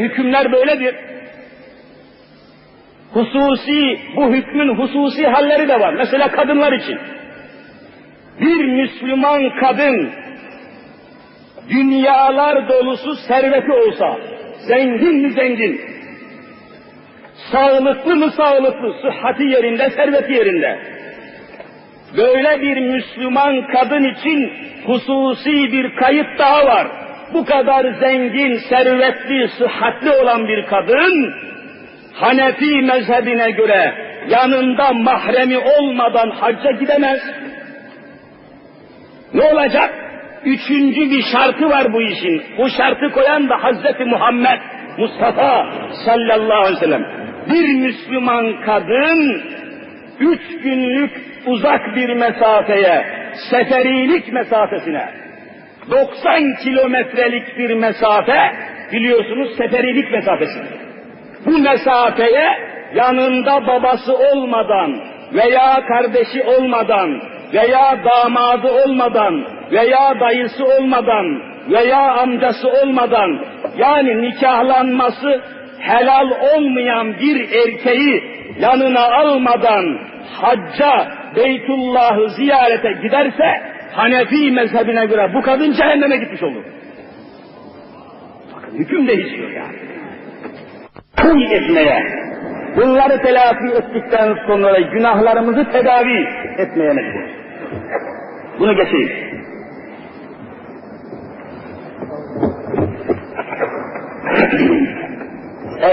hükümler böyledir. Hususi, bu hükmün hususi halleri de var. Mesela kadınlar için. Bir Müslüman kadın dünyalar dolusu serveti olsa, zengin mi zengin, sağlıklı mı sağlıklı, sıhhati yerinde, serveti yerinde. Böyle bir Müslüman kadın için hususi bir kayıt daha var. Bu kadar zengin, servetli, sıhhatli olan bir kadın, Hanefi mezhebine göre yanında mahremi olmadan hacca gidemez. Ne olacak? Üçüncü bir şartı var bu işin. Bu şartı koyan da Hazreti Muhammed Mustafa sallallahu aleyhi ve sellem. Bir Müslüman kadın üç günlük uzak bir mesafeye, seferilik mesafesine, 90 kilometrelik bir mesafe, biliyorsunuz seferilik mesafesi. Bu mesafeye yanında babası olmadan veya kardeşi olmadan veya damadı olmadan veya dayısı olmadan veya amcası olmadan yani nikahlanması helal olmayan bir erkeği yanına almadan hacca Beytullah'ı ziyarete giderse Hanefi mezhebine göre bu kadın cehenneme gitmiş olur. Bakın hüküm değişiyor yani. Kul etmeye, bunları telafi ettikten sonra günahlarımızı tedavi etmeye mecbur. Bunu geçeyim.